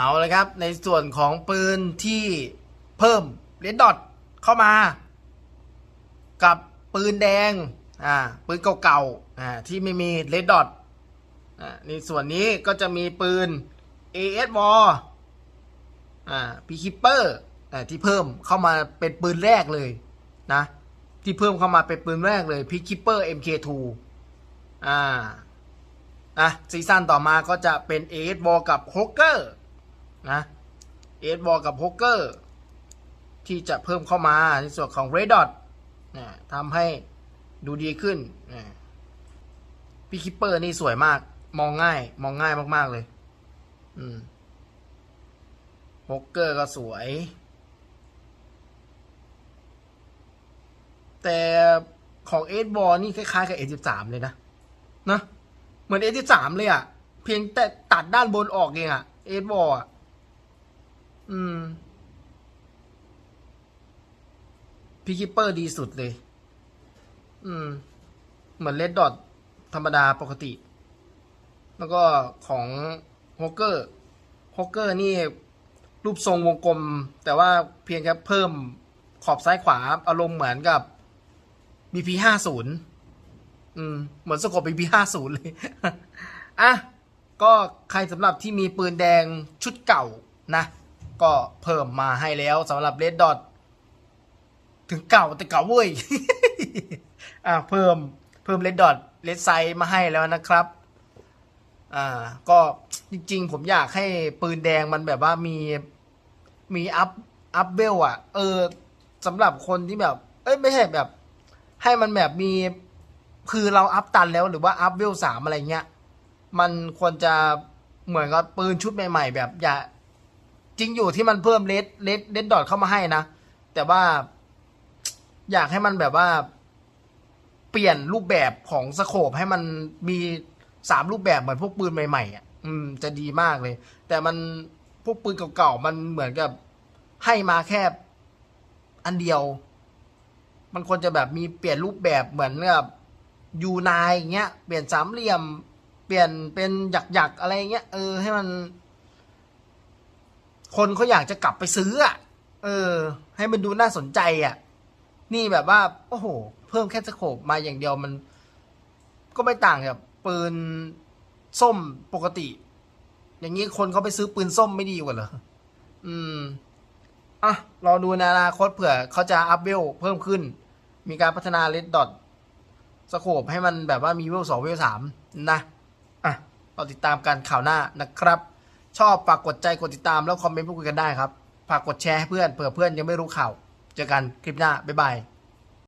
เอาเลยครับ ในส่วนของปืนที่เพิ่มเลนดอทเข้ามา กับปืนแดงอ่าปืนเก่าๆอ่าที่ไม่มีเลดดอทอ่าในส่วนนี้ก็จะมีปืน AS w a r อ่าพีคิปเปอร์อ่าที่เพิ่มเข้ามาเป็นปืนแรกเลยนะที่เพิ่มเข้ามาเป็นปืนแรกเลยพีคิปเปอร์ MK2 อ่าอะซีซั่นต่อมาก็จะเป็น AS w a r กับฮกเกอร์ นะ AS w a r กับฮกเกอร์ที่จะเพิ่มเข้ามาในส่วนของ Red Dot นะทำให้ดูดีขึ้นนะพี่คิปเปอร์นี่สวยมาก มองง่าย มองง่ายมาก ๆ เลย อืมฮกเกอร์ก็สวย แต่ของเอ b บอลนี่คล้าย ๆ กับ A13 เลยนะ นะ เหมือน A13 เลยอะ่ะ เพียงแต่ตัดด้านบนออกเองอะ่ะเอ b บอลอะ อืมพี่คิปเปอร์ดีสุดเลย อืม เหมือนเลดดอทธรรมดาปกติ แล้วก็ของฮอกเกอร์ฮอกเกอร์นี่ รูปทรงวงกลม แต่ว่าเพียงแค่เพิ่มขอบซ้ายขวา อารมณ์เหมือนกับ BP ห้าศูนย์อืม เหมือนสกบ BP ห้าศูนย์เลย อะ ก็ใครสำหรับที่มีปืนแดงชุดเก่านะ ก็เพิ่มมาให้แล้วสำหรับเลดดอทถึงเก่าแต่เก่าเว้ย อ่าเพิ่มเพิ่มเลดดอทเลดไซมาให้แล้วนะครับ อ่า ก็จริง ๆ ผมอยากให้ปืนแดงมันแบบว่ามีมีอัพอัพเวลอะ เออสำหรับคนที่แบบ เอ้ยไม่ใช่แบบ ให้มันแบบมีคือเราอัพตันแล้วหรือว่าอัพเวลสามอะไรเงี้ย มันควรจะเหมือนกับปืนชุดใหม่ ๆ แบบอย่า จริงอยู่ที่มันเพิ่มเลดเลดเลดดอทเข้ามาให้นะ แต่ว่าอยากให้มันแบบว่า เปลี่ยนรูปแบบของสโคปให้มันมีสามรูปแบบเหมือนพวกปืนใหม่ๆอะอืม จะดีมากเลย แต่มันพวกปืนเก่าๆมันเหมือนกับให้มาแค่อันเดียว มันควรจะแบบมีเปลี่ยนรูปแบบเหมือนกับยูนายอย่างเงี้ย เปลี่ยนสามเหลี่ยม เปลี่ยนเป็นหยักๆอะไรเงี้ยเออให้มัน คนเขาอยากจะกลับไปซื้ออะ เออ ให้มันดูน่าสนใจอะ นี่แบบว่า โอ้โห เพิ่มแค่สโคปมาอย่างเดียวมัน ก็ไม่ต่างกับปืนส้มปกติ อย่างนี้คนเขาไปซื้อปืนส้มไม่ดีกว่าเหรอ อืม อะ รอดูในอนาคตเผื่อเขาจะอัพเวลเพิ่มขึ้น มีการพัฒนาเลดดอทสโคปให้มันแบบว่ามีเวลสองเวลสามนะ อะ เราติดตามกันข่าวหน้านะครับ ชอบฝากกดใจกดติดตามแล้วคอมเมนต์พูดคุยกันได้ครับฝากกดแชร์ให้เพื่อนเผื่อเพื่อนยังไม่รู้ข่าว เจอกันคลิปหน้าบ๊ายบาย